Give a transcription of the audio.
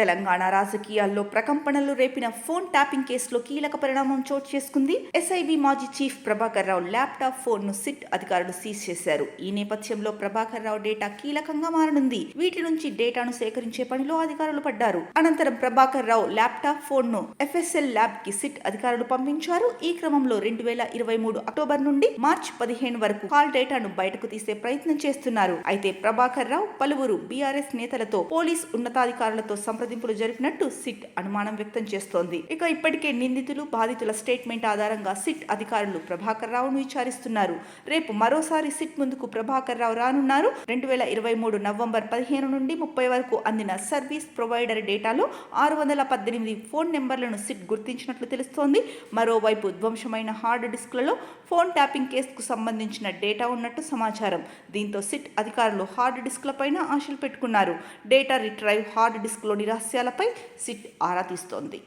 తెలంగాణ రాజకీయాల్లో ప్రకంపనలు రేపిన phone tapping కేసులో కీలక పరిణామం చోటు చేసుకుంది. ఎస్ఐబి మాజీ చీఫ్ ప్రభాకర్ రావు ల్యాప్టాప్ ఫోన్ను సిట్ అధికారులు సీజ్ చేశారు. ఈ నేపథ్యంలో ప్రభాకర్ రావు డేటా కీలకంగా మారనుంది. వీటి నుంచి డేటాను సేకరించే పనిలో అధికారులు పడ్డారు. అనంతరం ప్రభాకర్ రావు ల్యాప్టాప్ ఫోన్ను ఎఫ్ఎస్ఎల్ ల్యాబ్కి సిట్ అధికారులు పంపించారు. ఈ క్రమంలో రెండు వేల ఇరవై మూడు అక్టోబర్ నుండి మార్చి పదిహేను వరకు కాల్ డేటాను బయటకు తీసే ప్రయత్నం చేస్తున్నారు. అయితే ప్రభాకర్ రావు పలువురు బీఆర్ఎస్ నేతలతో పోలీస్ ఉన్నతాధికారులతో సంప్రదింపులు జరిపినట్టు సిట్ అనుమానం వ్యక్తం చేస్తోంది. ఇక ఇప్పటికే నిందితులు బాధితుల స్టేట్మెంట్ ఆధారంగా సిట్ అధికారులు ప్రభాకర్ రావును విచారిస్తున్నారు. రేపు మరోసారి సిట్ ముందుకు ప్రభాకర్ రావు రానున్నారు. రెండు వేల ఇరవై మూడు నవంబర్ పదిహేను నుండి ముప్పై వరకు అందిన సర్వీస్ ప్రొవైడర్ డేటాలో ఆరు వందల పద్దెనిమిది ఫోన్ నెంబర్లను సిట్ గుర్తించినట్లు తెలుస్తోంది. మరోవైపు ధ్వంసమైన హార్డ్ డిస్క్లలో ఫోన్ ట్యాపింగ్ కేసుకు సంబంధించిన డేటా ఉన్నట్టు సమాచారం. దీంతో సిట్ అధికారులు హార్డ్ డిస్క్లపైన ఆశలు పెట్టుకున్నారు. డేటా రిట్రైవ్ హార్డ్ డిస్క్లోని రహస్యాలపై సిట్ ఆరా తీస్తోంది.